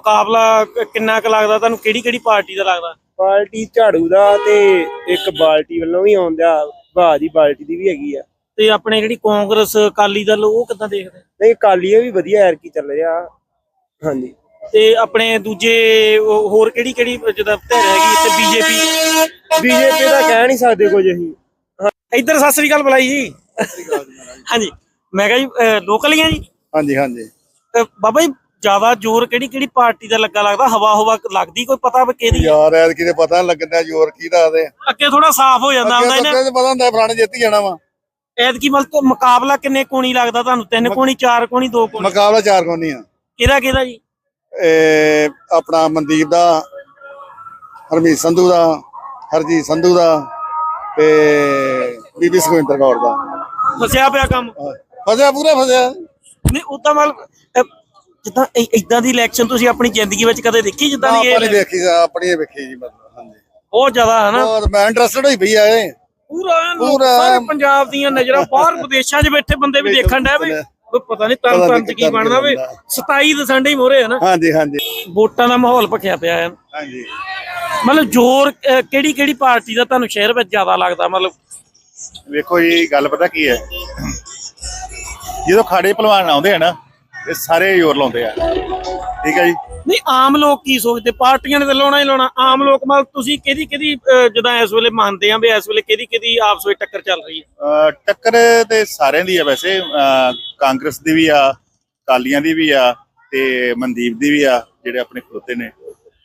ਮੁਕਾਬਲਾ ਕ- ਕਿੰਨਾ ਕੁ ਲੱਗਦਾ? ਤੁਹਾਨੂੰ ਕਿਹੜੀ ਕਿਹੜੀ ਪਾਰਟੀ ਦਾ ਲੱਗਦਾ? ਬਾਲਟੀ ਝਾੜੂ ਦਾ ਤੇ ਇੱਕ ਬਾਲਟੀ ਵੱਲੋਂ ਵੀ ਆਉਂਦਾ ਭਾਅ ਦੀ ਬਾਲਟੀ ਦੀ ਵੀ ਹੈਗੀ ਆ। ਤੇ ਆਪਣੇ ਜਿਹੜੀ ਕਾਂਗਰਸ ਅਕਾਲੀ ਦਲ ਉਹ ਕਿੱਦਾਂ ਦੇਖਦੇ? ਨਹੀਂ ਕਾਲੀਆਂ ਵੀ ਵਧੀਆ ਯਾਰ ਕੀ ਚੱਲ ਰਿਹਾ। ਹਾਂਜੀ। ਤੇ ਆਪਣੇ ਦੂਜੇ ਉਹ ਹੋਰ ਕਿਹੜੀ ਕਿਹੜੀ ਜਿਹਦਾ ਧਿਰ ਹੈਗੀ ਇੱਥੇ? ਬੀਜੇਪੀ। ਬੀਜੇਪੀ ਦਾ ਕਹਿ ਨਹੀਂ ਸਕਦੇ ਕੁਝ ਅਸੀਂ। ਇੱਧਰ ਸਤਿ ਸ੍ਰੀ ਅਕਾਲ ਬੁਲਾਈ ਜੀ। ਹਾਂਜੀ। ਮੈਂ ਕਿਹਾ ਜੀ ਲੋਕਲ ਹੀ ਆ ਜੀ? ਹਾਂਜੀ ਹਾਂਜੀ। ਅਹ ਬਾਬਾ ਜੀ ਜ਼ਿਆਦਾ ਜ਼ੋਰ ਕਿਹੜੀ ਕਿਹੜੀ ਪਾਰਟੀ ਦਾ ਲੱਗਾ ਲੱਗਦਾ? ਹਵਾ ਹਵਾ ਲੱਗਦੀ? ਕੋਈ ਪਤਾ ਵੀ ਕਿਹਦੀ? ਯਾਰ ਐਤ ਕਿਤੇ ਪਤਾ ਲੱਗਦਾ ਜ਼ੋਰ ਕੀ ਦਾ ਦੇ ਅੱਗੇ ਥੋੜਾ ਸਾਫ਼ ਹੋ ਜਾਂਦਾ ਹੁੰਦਾ ਇਹਨੇ। ਪਤਾ ਹੁੰਦਾ ਫਲਾਣੇ ਜਿੱਤ ਜਾਣਾ ਵਾ। ਐਤਕੀ ਮਤਲਬ ਮੁਕਾਬਲਾ ਕਿੰਨੇ ਕੋਣੀ ਲੱਗਦਾ ਤੁਹਾਨੂੰ? ਤਿੰਨ ਕੋਣੀ ਚਾਰ ਕੋਣੀ ਦੋ ਕੋਣੀ? ਮੁਕਾਬਲਾ ਚਾਰ ਕੋਨੀ ਆ। ਕਿਹਦਾ ਕਿਹਦਾ ਜੀ? ਇਹ ਆਪਣਾ ਮਨਦੀਪ ਦਾ ਹਰਮੀਤ ਸੰਧੂ ਦਾ ਹਰਜੀਤ ਸੰਧੂ ਦਾ ਤੇ ਬੀਬੀ ਸੁਖਵਿੰਦਰ ਕੌਰ ਦਾ। ਫਸਿਆ ਪਿਆ ਕੰਮ? ਫਸਿਆ ਪੂਰਾ ਫਸਿਆ। ਨਹੀਂ ਉਦਾਂ ਮਤਲਬ ਜਿੱਦਾਂ ਇਦਾਂ ਦੀ ਇਲੈਕਸ਼ਨ ਤੁਸੀਂ ਆਪਣੀ ਜ਼ਿੰਦਗੀ ਵਿੱਚ ਕਦੇ ਦੇਖੀ ਜਿੱਦਾਂ ਦੀ ਆਪਾਂ ਨੇ ਇਹ ਵੇਖੀ ਆਪਣੀ ਵੇਖੀ ਜੀ ਮਤਲਬ ਹਾਂਜੀ। ਬਹੁਤ ਜ਼ਿਆਦਾ ਹੈ ਨਾ ਬਹੁਤ ਮੈਂ ਇੰਟਰਸਟਡ ਹੋਈ ਪਈ ਆ ਇਹ। ਪੂਰਾ ਪੂਰਾ। ਸਾਰੇ ਪੰਜਾਬ ਦੀਆਂ ਨਜ਼ਰਾਂ ਬਾਹਰ ਵਿਦੇਸ਼ਾਂ 'ਚ ਬੈਠੇ ਬੰਦੇ ਵੀ ਦੇਖਣ ਡਿਆ ਵੀ ਕੋਈ ਪਤਾ ਨਹੀਂ ਤਨ ਤਨ 'ਚ ਕੀ ਬਣਨਾ ਵੀ ਬਣਦਾ। 27 ਦਸੰਡੇ ਹੀ ਮੋਰੇ ਹੈ ਨਾ। ਹਾਂਜੀ ਹਾਂਜੀ। ਵੋਟਾਂ ਦਾ ਮਾਹੌਲ ਭਖਿਆ ਪਿਆ ਹੈ ਹਾਂਜੀ। ਮਤਲਬ ਜ਼ੋਰ ਕਿਹੜੀ ਕਿਹੜੀ ਪਾਰਟੀ ਦਾ ਤੁਹਾਨੂੰ ਸ਼ਹਿਰ ਵਿੱਚ ਜ਼ਿਆਦਾ ਲੱਗਦਾ ਮਤਲਬ? ਵੇਖੋ ਜੀ ਗੱਲ ਪਤਾ ਕੀ ਹੈ? ਜਦੋਂ ਖਾੜੇ ਪਹਿਲਵਾਨ ਆਉਂਦੇ ਆ ਨਾ ਇਹ ਸਾਰੇ ਜ਼ੋਰ ਲਾਉਂਦੇ ਆ। ਠੀਕ ਹੈ ਜੀ? ਨਹੀਂ ਆਮ ਲੋਕ ਕੀ ਸੋਚਦੇ? ਪਾਰਟੀਆਂ ਨੇ ਤਾਂ ਲਾਉਣਾ ਹੀ ਲਾਉਣਾ। ਆਮ ਲੋਕ ਮਤਲਬ ਤੁਸੀਂ ਕਿਹਦੀ ਕਿਹਦੀ ਜਿੱਦਾਂ ਇਸ ਵੇਲੇ ਮੰਨਦੇ ਆ ਵੀ ਇਸ ਵੇਲੇ ਕਿਹਦੀ ਕਿਹਦੀ ਆਪਸ ਵਿੱਚ ਟੱਕਰ ਚੱਲ ਰਹੀ ਹੈ? ਟੱਕਰ ਤੇ ਸਾਰਿਆਂ ਦੀ ਆ ਵੈਸੇ। ਕਾਂਗਰਸ ਦੀ ਵੀ ਆ ਕਾਲੀਆਂ ਦੀ ਵੀ ਆ ਤੇ ਮਨਦੀਪ ਦੀ ਵੀ ਆ ਜਿਹੜੇ ਆਪਣੇ ਖਲੋਤੇ ਨੇ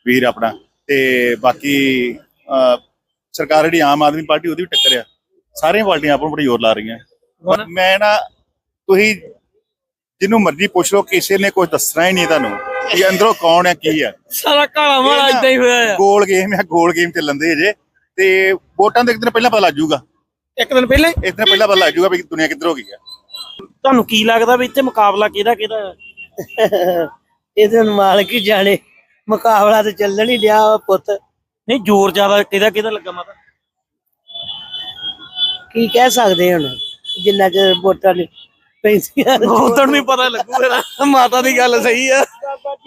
ਵੀਰ ਆਪਣਾ। ਤੇ ਬਾਕੀ ਸਰਕਾਰ ਜਿਹੜੀ ਆਮ ਆਦਮੀ ਪਾਰਟੀ ਉਹਦੀ ਵੀ ਟੱਕਰ ਆ। ਸਾਰੀਆਂ ਪਾਰਟੀਆਂ ਆਪੋ ਬੜੀ ਜ਼ੋਰ ਲਾ ਰਹੀਆਂ। ਮੈਂ ਨਾ ਤੁਸੀਂ ਜਿਹਨੂੰ ਮਰਜ਼ੀ ਪੁੱਛ ਲਓ ਕਿਸੇ ਨੇ ਕੁਝ ਦੱਸਣਾ ਹੀ ਨਹੀਂ ਤੁਹਾਨੂੰ ਕਿ ਅੰਦਰੋਂ ਕੌਣ ਹੈ ਕੀ ਹੈ। ਸਾਰਾ ਕਾਲਾ ਮਾਲਾ ਇਦਾਂ ਹੀ ਹੋਇਆ ਆ। ਗੋਲ ਗੇਮ ਹੈ ਗੋਲ ਗੇਮ ਚੱਲਣ ਦੇ ਜੇ ਤੇ ਵੋਟਾਂ ਦੇ ਇੱਕ ਦਿਨ ਪਹਿਲਾਂ ਪਤਾ ਲੱਗ ਜਾਊਗਾ। ਇੱਕ ਦਿਨ ਪਹਿਲੇ ਇੱਕ ਦਿਨ ਪਹਿਲਾਂ ਪਤਾ ਲੱਗ ਜਾਊਗਾ ਵੀ ਦੁਨੀਆ ਕਿੱਧਰ ਹੋ ਗਈ ਹੈ। ਤੁਹਾਨੂੰ ਕੀ ਲੱਗਦਾ ਵੀ ਇੱਥੇ ਮੁਕਾਬਲਾ ਕਿਹਦਾ ਕਿਹਦਾ ਇਹਦੇ ਨੂੰ ਮਾਲਕ ਹੀ ਜਾਣੇ। ਮੁਕਾਬਲਾ ਤੇ ਚੱਲਣ ਹੀ ਡਿਆ ਵਾ ਪੁੱਤ। ਨਹੀਂ ਜ਼ੋਰ ਜ਼ਿਆਦਾ ਕਿਹਦਾ ਕਿਹਦਾ ਲੱਗਾ ਮਾਤਾ? ਕੀ ਕਹਿ ਸਕਦੇ ਹੁਣ? ਜਿੰਨਾ ਚਿਰ ਵੋਟਾਂ ਨੇ ਪੈਂਦੀਆਂ ਨੇ। ਉਦੋਂ ਵੀ ਪਤਾ ਲੱਗੂਗਾ ਮਾਤਾ ਦੀ ਗੱਲ ਸਹੀ ਆ।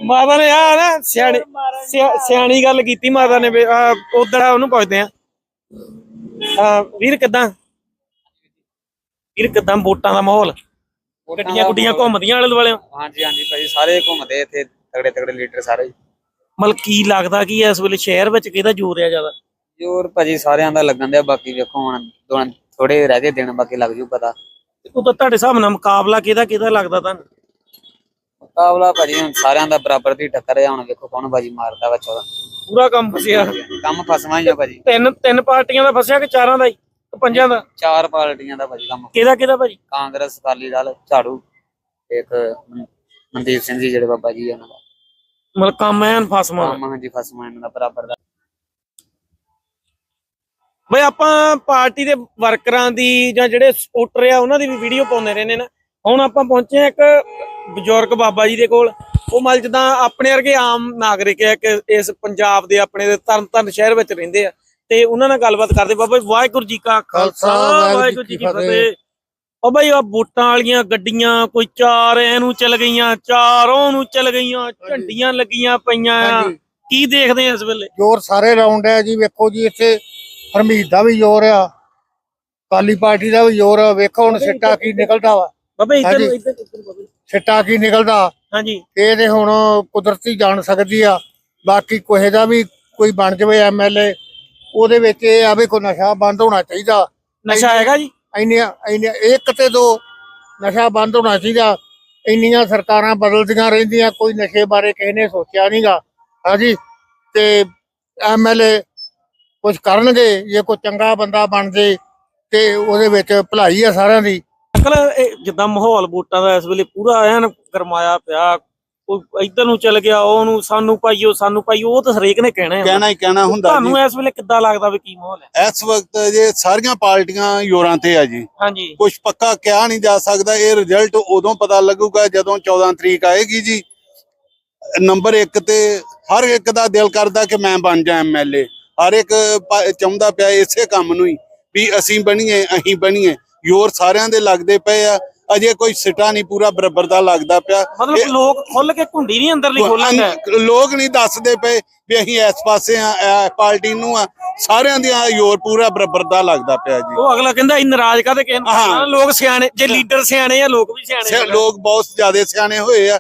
ਮਾਤਾ ਨੇ ਆ ਨਾ ਸਿਆਣੀ ਸਿਆ- ਸਿਆਣੀ ਗੱਲ ਕੀਤੀ ਮਾਤਾ ਨੇ ਉਧਰ ਉਹਨੂੰ ਪੁੱਛਦੇ ਆ। ਵੀਰ ਕਿਦਾਂ? ਵੀਰ ਕਿਦਾਂ ਵੋਟਾਂ ਦਾ ਮਾਹੌਲ? ਗੱਡੀਆਂ ਗੁੱਡੀਆਂ ਘੁੰਮਦੀਆਂ ਆਲੇ ਦੁਆਲੇ? ਹਾਂਜੀ ਹਾਂਜੀ ਭਾਈ ਸਾਰੇ ਘੁੰਮਦੇ ਇੱਥੇ ਤਗੜੇ ਤਗੜੇ ਲੀਡਰ ਸਾਰੇ। ਮਤਲਬ ਕੀ ਲੱਗਦਾ ਕਿ ਇਸ ਵੇਲੇ ਸ਼ਹਿਰ ਵਿੱਚ ਕਿਹਦਾ ਜ਼ੋਰ ਆ ਜ਼ਿਆਦਾ? ਜ਼ੋਰ ਭਾਜੀ ਸਾਰਿਆਂ ਦਾ ਲੱਗਣ ਦਿਆ ਬਾਕੀ ਵੇਖੋ ਹੁਣ ਦੋਣ ਥੋੜੇ ਰਹਿ ਗਏ ਦਿਨ ਬਾਕੀ ਲੱਗ ਜੂ ਪਤਾ। ਤਾਂ ਤੁਹਾਡੇ ਹਿਸਾਬ ਨਾਲ ਮੁਕਾਬਲਾ ਕਿਹਦਾ ਕਿਹਦਾ ਲੱਗਦਾ ਤੁਹਾਨੂੰ? ਮੁਕਾਬਲਾ ਭਾਜੀ ਹੁਣ ਸਾਰਿਆਂ ਦਾ ਬਰਾਬਰ ਦੀ ਟੱਕਰ ਹੈ ਹੁਣ ਵੇਖੋ ਕੌਣ ਭਾਜੀ ਮਾਰਦਾ ਵਾ 14 ਪੂਰਾ ਕੰਮ ਫਸਿਆ। ਕੰਮ ਫਸਵਾ ਹੀ ਆ ਭਾਜੀ। ਤਿੰਨ ਤਿੰਨ ਪਾਰਟੀਆਂ ਦਾ ਫਸਿਆ ਕਿ ਚਾਰਾਂ ਦਾ ਹੀ? ਕਿ ਪੰਜਾਂ ਦਾ? ਚਾਰ ਪਾਰਟੀਆਂ ਦਾ ਭਾਜੀ ਕੰਮ। ਕਿਹਦਾ ਕਿਹਦਾ ਭਾਜੀ? ਕਾਂਗਰਸ ਅਕਾਲੀ ਦਲ ਝਾੜੂ ਇੱਕ ਮਨ- ਮਨਦੀਪ ਸਿੰਘ ਜੀ ਜਿਹੜੇ ਬਾਬਾ ਜੀ ਆ ਉਹਨਾਂ ਦਾ। ਮਤਲਬ ਕੰਮ ਐਨ ਫਸਮਾ ਕੰਮ ਹਾਂਜੀ ਫਸਵਾ ਇਹਨਾਂ ਦਾ ਬਰਾਬਰ ਦਾ। ਬਈ ਆਪਾਂ ਪਾਰਟੀ ਦੇ ਵਰਕਰਾਂ ਦੀ ਜਾਂ ਜਿਹੜੇ ਸਪੋਰਟਰ ਆ ਉਹਨਾਂ ਦੀ ਵੀ ਵੀਡੀਓ ਪਾਉਂਦੇ ਰਹਿੰਦੇ ਨੇ ਹੁਣ ਆਪਾਂ ਪਹੁੰਚੇ ਇੱਕ ਬਜ਼ੁਰਗ ਬਾਬਾ ਜੀ ਦੇ ਕੋਲ। ਉਹ ਮਲ ਜਿੱਦਾਂ ਆਪਣੇ ਵਰਗੇ ਆਮ ਨਾਗਰਿਕ ਹੈ ਕਿ ਇਸ ਪੰਜਾਬ ਦੇ ਆਪਣੇ ਦੇ ਤਰਨਤਾਰਨ ਸ਼ਹਿਰ ਵਿੱਚ ਰਹਿੰਦੇ ਆ। ਤੇ ਉਹਨਾਂ ਨਾਲ ਗੱਲਬਾਤ ਕਰਦੇ ਬਾਬਾ ਜੀ, ਵਾਹਿਗੁਰੂ ਜੀ ਕਾ ਖਾਲਸਾ ਵਾਹਿਗੁਰੂ ਜੀ ਕੀ ਫਤਿਹ। ਉਹ ਬਈ ਆ ਵੋਟਾਂ ਵਾਲੀਆਂ ਗੱਡੀਆਂ ਕੋਈ ਚਾਰ ਐਨੂੰ ਚੱਲ ਗਈਆਂ ਚਾਰੋਂ ਨੂੰ ਚੱਲ ਗਈਆਂ ਝੰਡੀਆਂ ਲੱਗੀਆਂ ਪਈਆਂ ਆ। ਕੀ ਦੇਖਦੇ ਆ ਇਸ ਵੇਲੇ? ਜ਼ੋਰ ਸਾਰੇ ਰਾਉਂਡ ਹੈ ਜੀ ਵੇਖੋ ਜੀ ਇੱਥੇ। ਹਰਮੀਤ ਦਾ ਵੀ ਜ਼ੋਰ ਆ ਕਾਲੀ ਪਾਰਟੀ ਦਾ ਵੀ ਜ਼ੋਰ ਆ ਵੇਖੋ ਹੁਣ ਸਿੱਟਾ ਕੀ ਨਿਕਲਦਾ ਵਾ। ਬਾਬਾ ਇੱਧਰ ਹਾਂਜੀ। ਇੱਧਰ ਇੱਧਰ ਬਾਬਾ ਜੀ। ਸਿੱਟਾ ਕੀ ਨਿਕਲਦਾ? ਹਾਂਜੀ। ਇਹ ਤੇ ਹੁਣ ਕੁਦਰਤੀ ਜਾਣ ਸਕਦੀ ਆ ਬਾਕੀ ਕੋਹੇ ਦਾ ਵੀ ਕੋਈ ਬਣ ਜਾਵੇ ਐਮਐਲਏ ਉਹਦੇ ਵਿੱਚ ਇਹ ਆ ਵੀ ਕੋਈ ਨਸ਼ਾ ਬੰਦ ਹੋਣਾ ਚਾਹੀਦਾ। ਨਸ਼ਾ ਹੈਗਾ ਜੀ? ਇੰਨੀਆਂ ਇੰਨੀਆਂ ਇੱਕ ਤੇ ਦੋ ਨਸ਼ਾ ਬੰਦ ਹੋਣਾ ਚਾਹੀਦਾ। ਇੰਨੀਆਂ ਸਰਕਾਰਾਂ ਬਦਲਦੀਆਂ ਰਹਿੰਦੀਆਂ ਕੋਈ ਨਸ਼ੇ ਬਾਰੇ ਕਿਸੇ ਨੇ ਸੋਚਿਆ ਨਹੀਂਗਾ ਹਾਂਜੀ ਤੇ ਐਮਐਲਏ ਕੁਝ ਕਰਨਗੇ ਜੇ ਕੋਈ ਚੰਗਾ ਬੰਦਾ ਬਣ ਜੇ ਤੇ ਉਹਦੇ ਵਿੱਚ ਭਲਾਈ ਆ ਸਾਰਿਆਂ ਦੀ। ਅੰਕਲ ਇਹ ਜਿੱਦਾਂ ਮਾਹੌਲ ਵੋਟਾਂ ਦਾ ਇਸ ਵੇਲੇ ਪੂਰਾ ਐਨ ਗਰਮਾਇਆ ਪਿਆ ਕੋਈ ਇੱਧਰ ਨੂੰ ਚੱਲ ਗਿਆ ਉਹਨੂੰ ਸਾਨੂੰ ਪਾਈਓ ਸਾਨੂੰ ਪਾਈਓ ਉਹ ਤਾਂ ਹਰੇਕ ਨੇ ਕਹਿਣਾ ਹੈ। ਕਹਿਣਾ ਹੀ ਕਹਿਣਾ ਹੁੰਦਾ ਜੀ। ਤੁਹਾਨੂੰ ਇਸ ਵੇਲੇ ਕਿੱਦਾਂ ਲੱਗਦਾ ਵੀ ਕੀ ਮਾਹੌਲ ਹੈ? ਇਸ ਵਕਤ ਜੇ ਸਾਰੀਆਂ ਪਾਰਟੀਆਂ ਯੋਰਾਂ ਤੇ ਆ ਜੀ। ਹਾਂਜੀ। ਕੁਝ ਪੱਕਾ ਕਿਹਾ ਨਹੀਂ ਜਾ ਸਕਦਾ ਇਹ ਰਿਜ਼ਲਟ ਉਦੋਂ ਪਤਾ ਲੱਗੂਗਾ ਜਦੋਂ 14 ਤਰੀਕ ਆਏਗੀ ਜੀ। ਨੰਬਰ 1 ਤੇ ਹਰ ਇੱਕ ਦਾ ਦਿਲ ਕਰਦਾ ਕਿ ਮੈਂ ਬਣ ਜਾ ਐਮਐਲਏ ਹਰ ਇੱਕ ਚਾਹੁੰਦਾ ਪਿਆ ਇਸੇ ਕੰਮ ਨੂੰ ਹੀ ਵੀ ਅਸੀਂ ਬਣੀਏ ਅਸੀਂ ਬਣੀਏ। ਯੋਰ ਸਾਰਿਆਂ ਦੇ ਲੱਗਦੇ ਪਏ ਆ। ਅਜੇ ਕੋਈ ਸਿੱਟਾ ਨਹੀਂ ਪੂਰਾ ਬਰਾਬਰ ਦਾ ਲੱਗਦਾ ਪਿਆ। ਮਤਲਬ ਲੋਕ ਖੁੱਲ ਕੇ ਘੁੰਡੀ ਨਹੀਂ ਅੰਦਰ ਖੋਲਣਗੇ ਅੰ- ਲੋਕ ਨਹੀਂ ਦੱਸਦੇ ਪਏ ਵੀ ਅਸੀਂ ਇਸ ਪਾਸੇ ਆ ਇਹ ਪਾਰਟੀ ਨੂੰ ਆ। ਸਾਰਿਆਂ ਦੀਆਂ ਯੋਰ ਪੂਰਾ ਬਰਾਬਰ ਦਾ ਲੱਗਦਾ ਪਿਆ ਜੀ। ਉਹ ਅਗਲਾ ਕਹਿੰਦਾ ਇਹ ਨਾਰਾਜ਼ ਕਾਹਦੇ ਕਹਿੰਦਾ। ਲੋਕ ਸਿਆਣੇ ਜੇ ਲੀਡਰ ਸਿਆਣੇ ਆ ਲੋਕ ਵੀ ਸਿਆਣੇ। ਲੋਕ ਬਹੁਤ ਜ਼ਿਆਦਾ ਸਿਆਣੇ ਹੋਏ ਆ।